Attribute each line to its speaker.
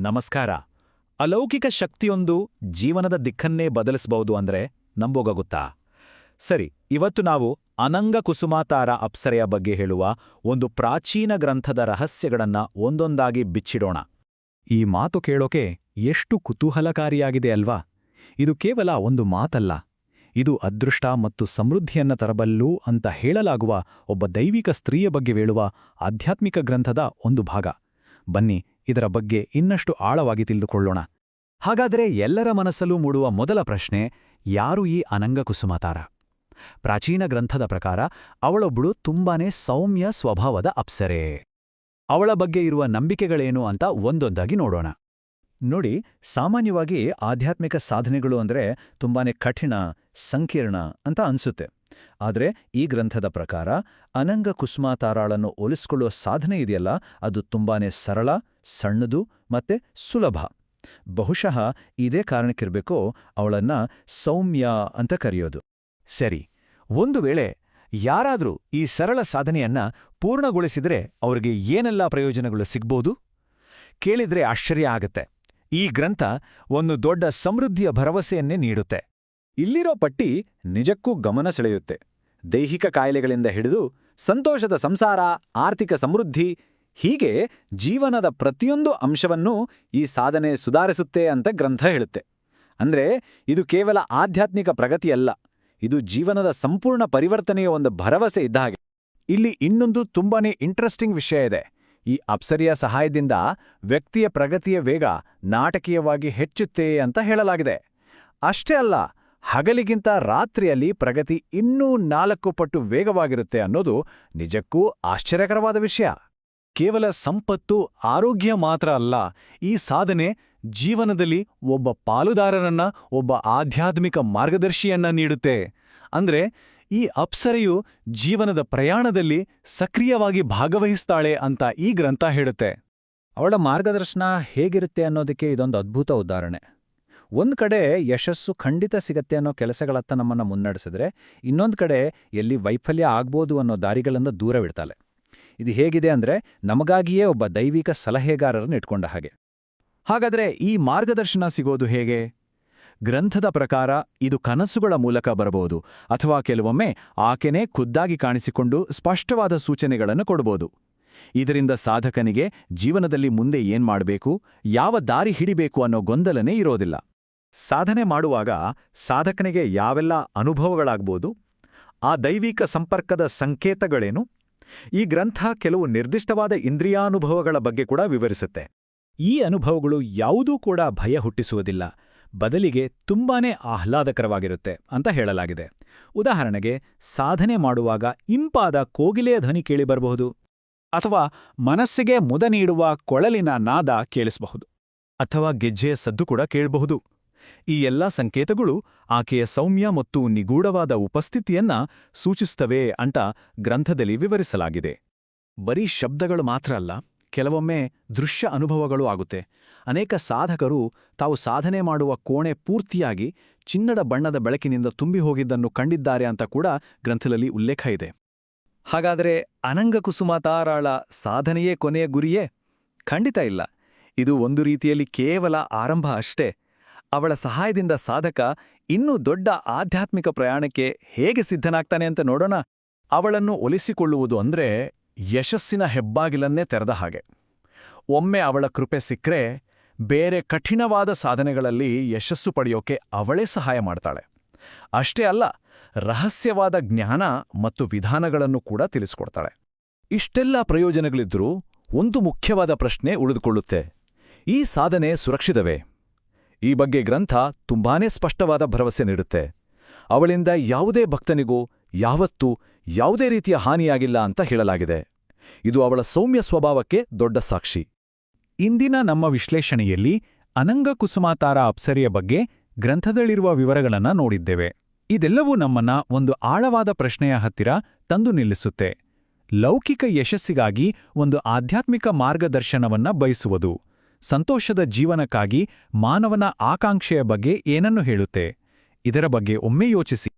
Speaker 1: ನಮಸ್ಕಾರ. ಅಲೌಕಿಕ ಶಕ್ತಿಯೊಂದು ಜೀವನದ ದಿಕ್ಕನ್ನೇ ಬದಲಿಸಬಹುದು ಅಂದ್ರೆ ನಂಬೋಗಾಗುತ್ತಾ? ಸರಿ, ಇವತ್ತು ನಾವು ಅನಂಗ ಕುಸುಮಾತಾರ ಅಪ್ಸರೆಯ ಬಗ್ಗೆ ಹೇಳುವ ಒಂದು ಪ್ರಾಚೀನ ಗ್ರಂಥದ ರಹಸ್ಯಗಳನ್ನ ಒಂದೊಂದಾಗಿ ಬಿಚ್ಚಿಡೋಣ. ಈ ಮಾತು ಕೇಳೋಕೆ ಎಷ್ಟು ಕುತೂಹಲಕಾರಿಯಾಗಿದೆ ಅಲ್ವಾ? ಇದು ಕೇವಲ ಒಂದು ಮಾತಲ್ಲ. ಇದು ಅದೃಷ್ಟ ಮತ್ತು ಸಮೃದ್ಧಿಯನ್ನ ತರಬಲ್ಲು ಅಂತ ಹೇಳಲಾಗುವ ಒಬ್ಬ ದೈವಿಕ ಸ್ತ್ರೀಯ ಬಗ್ಗೆ ಹೇಳುವ ಆಧ್ಯಾತ್ಮಿಕ ಗ್ರಂಥದ ಒಂದು ಭಾಗ. ಬನ್ನಿ ಇದರ ಬಗ್ಗೆ ಇನ್ನಷ್ಟು ಆಳವಾಗಿ ತಿಳಿದುಕೊಳ್ಳೋಣ. ಹಾಗಾದರೆ ಎಲ್ಲರ ಮನಸ್ಸಲ್ಲೂ ಮೂಡುವ ಮೊದಲ ಪ್ರಶ್ನೆ, ಯಾರು ಈ ಅನಂಗ ಕುಸುಮಾತಾರ? ಪ್ರಾಚೀನ ಗ್ರಂಥದ ಪ್ರಕಾರ ಅವಳೊಬ್ಬಳು ತುಂಬಾನೇ ಸೌಮ್ಯ ಸ್ವಭಾವದ ಅಪ್ಸರೆ. ಅವಳ ಬಗ್ಗೆ ಇರುವ ನಂಬಿಕೆಗಳೇನು ಅಂತ ಒಂದೊಂದಾಗಿ ನೋಡೋಣ. ನೋಡಿ, ಸಾಮಾನ್ಯವಾಗಿ ಆಧ್ಯಾತ್ಮಿಕ ಸಾಧನೆಗಳು ಅಂದ್ರೆ ತುಂಬಾನೇ ಕಠಿಣ, ಸಂಕೀರ್ಣ ಅಂತ ಅನ್ಸುತ್ತೆ. ಆದರೆ ಈ ಗ್ರಂಥದ ಪ್ರಕಾರ ಅನಂಗ ಕುಸುಮಾತಾರಾಳನ್ನು ಒಲಿಸಿಕೊಳ್ಳುವ ಸಾಧನೆ ಇದೆಯಲ್ಲ, ಅದು ತುಂಬಾನೇ ಸರಳ, ಸಣ್ಣದು ಮತ್ತೆ ಸುಲಭ. ಬಹುಶಃ ಇದೇ ಕಾರಣಕ್ಕಿರಬೇಕೋ ಅವಳನ್ನ ಸೌಮ್ಯ ಅಂತ ಕರೆಯೋದು. ಸರಿ, ಒಂದು ವೇಳೆ ಯಾರಾದರೂ ಈ ಸರಳ ಸಾಧನೆಯನ್ನ ಪೂರ್ಣಗೊಳಿಸಿದರೆ ಅವರಿಗೆ ಏನೆಲ್ಲ ಪ್ರಯೋಜನಗಳು ಸಿಗ್ಬೋದು? ಕೇಳಿದ್ರೆ ಆಶ್ಚರ್ಯ ಆಗತ್ತೆ. ಈ ಗ್ರಂಥ ಒಂದು ದೊಡ್ಡ ಸಮೃದ್ಧಿಯ ಭರವಸೆಯನ್ನೇ ನೀಡುತ್ತೆ. ಇಲ್ಲಿರೋ ಪಟ್ಟಿ ನಿಜಕ್ಕೂ ಗಮನ ಸೆಳೆಯುತ್ತೆ. ದೈಹಿಕ ಕಾಯಿಲೆಗಳಿಂದ ಹಿಡಿದು ಸಂತೋಷದ ಸಂಸಾರ, ಆರ್ಥಿಕ ಸಮೃದ್ಧಿ, ಹೀಗೆ ಜೀವನದ ಪ್ರತಿಯೊಂದು ಅಂಶವನ್ನೂ ಈ ಸಾಧನೆ ಸುಧಾರಿಸುತ್ತೆ ಅಂತ ಗ್ರಂಥ ಹೇಳುತ್ತೆ. ಅಂದ್ರೆ ಇದು ಕೇವಲ ಆಧ್ಯಾತ್ಮಿಕ ಪ್ರಗತಿಯಲ್ಲ, ಇದು ಜೀವನದ ಸಂಪೂರ್ಣ ಪರಿವರ್ತನೆಯ ಒಂದು ಭರವಸೆ ಇದ್ದ ಹಾಗೆ. ಇಲ್ಲಿ ಇನ್ನೊಂದು ತುಂಬಾನೇ ಇಂಟ್ರೆಸ್ಟಿಂಗ್ ವಿಷಯ ಇದೆ. ಈ ಅಪ್ಸರಿಯ ಸಹಾಯದಿಂದ ವ್ಯಕ್ತಿಯ ಪ್ರಗತಿಯ ವೇಗ ನಾಟಕೀಯವಾಗಿ ಹೆಚ್ಚುತ್ತೆ ಅಂತ ಹೇಳಲಾಗಿದೆ. ಅಷ್ಟೇ ಅಲ್ಲ ಹಗಲಿಗಿಂತ ರಾತ್ರಿಯಲ್ಲಿ ಪ್ರಗತಿ ಇನ್ನೂ ನಾಲ್ಕು ಪಟ್ಟು ವೇಗವಾಗಿರುತ್ತೆ ಅನ್ನೋದು ನಿಜಕ್ಕೂ ಆಶ್ಚರ್ಯಕರವಾದ ವಿಷಯ. ಕೇವಲ ಸಂಪತ್ತು, ಆರೋಗ್ಯ ಮಾತ್ರ ಅಲ್ಲ, ಈ ಸಾಧನೆ ಜೀವನದಲ್ಲಿ ಒಬ್ಬ ಪಾಲುದಾರರನ್ನ ಒಬ್ಬ ಆಧ್ಯಾತ್ಮಿಕ ಮಾರ್ಗದರ್ಶಿಯನ್ನ ನೀಡುತ್ತೆ. ಅಂದ್ರೆ ಈ ಅಪ್ಸರೆಯು ಜೀವನದ ಪ್ರಯಾಣದಲ್ಲಿ ಸಕ್ರಿಯವಾಗಿ ಭಾಗವಹಿಸ್ತಾಳೆ ಅಂತ ಈ ಗ್ರಂಥ ಹೇಳುತ್ತೆ. ಅವಳ ಮಾರ್ಗದರ್ಶನ ಹೇಗಿರುತ್ತೆ ಅನ್ನೋದಕ್ಕೆ ಇದೊಂದು ಅದ್ಭುತ ಉದಾಹರಣೆ. ಒಂದ್ ಕಡೆ ಯಶಸ್ಸು ಖಂಡಿತ ಸಿಗತ್ತೆ ಅನ್ನೋ ಕೆಲಸಗಳತ್ತ ನಮ್ಮನ್ನ ಮುನ್ನಡೆಸಿದ್ರೆ, ಇನ್ನೊಂದು ಕಡೆ ಎಲ್ಲಿ ವೈಫಲ್ಯ ಆಗ್ಬೋದು ಅನ್ನೋ ದಾರಿಗಳಿಂದ ದೂರವಿಡ್ತಾಳೆ ಇದು ಹೇಗಿದೆ ಅಂದ್ರೆ ನಮಗಾಗಿಯೇ ಒಬ್ಬ ದೈವಿಕ ಸಲಹೆಗಾರರನ್ನು ಇಟ್ಕೊಂಡ ಹಾಗೆ. ಹಾಗಾದ್ರೆ ಈ ಮಾರ್ಗದರ್ಶನ ಸಿಗೋದು ಹೇಗೆ? ಗ್ರಂಥದ ಪ್ರಕಾರ ಇದು ಕನಸುಗಳ ಮೂಲಕ ಬರಬಹುದು, ಅಥವಾ ಕೆಲವೊಮ್ಮೆ ಆಕೆನೇ ಖುದ್ದಾಗಿ ಕಾಣಿಸಿಕೊಂಡು ಸ್ಪಷ್ಟವಾದ ಸೂಚನೆಗಳನ್ನು ಕೊಡಬಹುದು ಇದರಿಂದ ಸಾಧಕನಿಗೆ ಜೀವನದಲ್ಲಿ ಮುಂದೆ ಏನ್ ಮಾಡಬೇಕು, ಯಾವ ದಾರಿ ಹಿಡಿಬೇಕು ಅನ್ನೋ ಗೊಂದಲನೇ ಇರೋದಿಲ್ಲ. ಸಾಧನೆ ಮಾಡುವಾಗ ಸಾಧಕನಿಗೆ ಯಾವೆಲ್ಲ ಅನುಭವಗಳಾಗ್ಬೋದು, ಆ ದೈವಿಕ ಸಂಪರ್ಕದ ಸಂಕೇತಗಳೇನು, ಈ ಗ್ರಂಥ ಕೆಲವು ನಿರ್ದಿಷ್ಟವಾದ ಇಂದ್ರಿಯಾನುಭವಗಳ ಬಗ್ಗೆ ಕೂಡ ವಿವರಿಸುತ್ತೆ. ಈ ಅನುಭವಗಳು ಯಾವುದೂ ಕೂಡ ಭಯ ಹುಟ್ಟಿಸುವುದಿಲ್ಲ, ಬದಲಿಗೆ ತುಂಬಾನೇ ಆಹ್ಲಾದಕರವಾಗಿರುತ್ತೆ ಅಂತ ಹೇಳಲಾಗಿದೆ. ಉದಾಹರಣೆಗೆ, ಸಾಧನೆ ಮಾಡುವಾಗ ಇಂಪಾದ ಕೋಗಿಲೆಯ ಧ್ವನಿ ಕೇಳಿಬರಬಹುದು ಅಥವಾ ಮನಸ್ಸಿಗೆ ಮುದ ನೀಡುವ ಕೊಳಲಿನ ನಾದ ಕೇಳಿಸಬಹುದು, ಅಥವಾ ಗೆಜ್ಜೆಯ ಸದ್ದು ಕೂಡ ಕೇಳಬಹುದು. ಈ ಎಲ್ಲಾ ಸಂಕೇತಗಳು ಆಕೆಯ ಸೌಮ್ಯ ಮತ್ತು ನಿಗೂಢವಾದ ಉಪಸ್ಥಿತಿಯನ್ನ ಸೂಚಿಸುತ್ತವೆ ಅಂತ ಗ್ರಂಥದಲ್ಲಿ ವಿವರಿಸಲಾಗಿದೆ. ಬರೀ ಶಬ್ದಗಳು ಮಾತ್ರ ಅಲ್ಲ, ಕೆಲವೊಮ್ಮೆ ದೃಶ್ಯ ಅನುಭವಗಳು ಆಗುತ್ತೆ. ಅನೇಕ ಸಾಧಕರು ತಾವು ಸಾಧನೆ ಮಾಡುವ ಕೋಣೆ ಪೂರ್ತಿಯಾಗಿ ಚಿನ್ನದ ಬಣ್ಣದ ಬೆಳಕಿನಿಂದ ತುಂಬಿ ಹೋಗಿದ್ದನ್ನು ಕಂಡಿದ್ದಾರೆ ಅಂತ ಕೂಡ ಗ್ರಂಥದಲ್ಲಿ ಉಲ್ಲೇಖ ಇದೆ. ಹಾಗಾದರೆ ಅನಂಗಕುಸುಮಾತಾರಾಳ ಸಾಧನೆಯೇ ಕೊನೆಯ ಗುರಿಯೇ? ಖಂಡಿತ ಇಲ್ಲ. ಇದು ಒಂದು ರೀತಿಯಲ್ಲಿ ಕೇವಲ ಆರಂಭ ಅಷ್ಟೇ. ಅವಳ ಸಹಾಯದಿಂದ ಸಾಧಕ ಇನ್ನೂ ದೊಡ್ಡ ಆಧ್ಯಾತ್ಮಿಕ ಪ್ರಯಾಣಕ್ಕೆ ಹೇಗೆ ಸಿದ್ಧನಾಗ್ತಾನೆ ಅಂತ ನೋಡೋಣ. ಅವಳನ್ನು ಒಲಿಸಿಕೊಳ್ಳುವುದು ಅಂದ್ರೆ ಯಶಸ್ಸಿನ ಹೆಬ್ಬಾಗಿಲನ್ನೇ ತೆರೆದ ಹಾಗೆ. ಒಮ್ಮೆ ಅವಳ ಕೃಪೆ ಸಿಕ್ಕರೆ ಬೇರೆ ಕಠಿಣವಾದ ಸಾಧನೆಗಳಲ್ಲಿ ಯಶಸ್ಸು ಪಡೆಯೋಕೆ ಅವಳೇ ಸಹಾಯ ಮಾಡ್ತಾಳೆ. ಅಷ್ಟೇ ಅಲ್ಲ, ರಹಸ್ಯವಾದ ಜ್ಞಾನ ಮತ್ತು ವಿಧಾನಗಳನ್ನು ಕೂಡ ತಿಳಿಸ್ಕೊಡ್ತಾಳೆ. ಇಷ್ಟೆಲ್ಲ ಪ್ರಯೋಜನಗಳಿದ್ರೂ ಒಂದು ಮುಖ್ಯವಾದ ಪ್ರಶ್ನೆ ಉಳಿದುಕೊಳ್ಳುತ್ತೆ. ಈ ಸಾಧನೆ ಸುರಕ್ಷಿತವೇ? ಈ ಬಗ್ಗೆ ಗ್ರಂಥ ತುಂಬಾನೇ ಸ್ಪಷ್ಟವಾದ ಭರವಸೆ ನೀಡುತ್ತೆ. ಅವಳಿಂದ ಯಾವುದೇ ಭಕ್ತನಿಗೂ ಯಾವತ್ತೂ ಯಾವುದೇ ರೀತಿಯ ಹಾನಿಯಾಗಿಲ್ಲ ಅಂತ ಹೇಳಲಾಗಿದೆ. ಇದು ಅವಳ ಸೌಮ್ಯ ಸ್ವಭಾವಕ್ಕೆ ದೊಡ್ಡ ಸಾಕ್ಷಿ. ಇಂದಿನ ನಮ್ಮ ವಿಶ್ಲೇಷಣೆಯಲ್ಲಿ ಅನಂಗ ಕುಸುಮಾತಾರ ಅಪ್ಸರಿಯ ಬಗ್ಗೆ ಗ್ರಂಥದಲ್ಲಿರುವ ವಿವರಗಳನ್ನ ನೋಡಿದ್ದೇವೆ. ಇದೆಲ್ಲವೂ ನಮ್ಮನ್ನ ಒಂದು ಆಳವಾದ ಪ್ರಶ್ನೆಯ ಹತ್ತಿರ ತಂದು ನಿಲ್ಲಿಸುತ್ತೆ. ಲೌಕಿಕ ಯಶಸ್ಸಿಗಾಗಿ ಒಂದು ಆಧ್ಯಾತ್ಮಿಕ ಮಾರ್ಗದರ್ಶನವನ್ನ ಬಯಸುವುದು. ಸಂತೋಷದ ಜೀವನಕ್ಕಾಗಿ ಮಾನವನ ಆಕಾಂಕ್ಷೆಯ ಬಗ್ಗೆ ಏನನ್ನು ಹೇಳುತ್ತೆ? ಇದರ ಬಗ್ಗೆ ಒಮ್ಮೆ ಯೋಚಿಸಿ.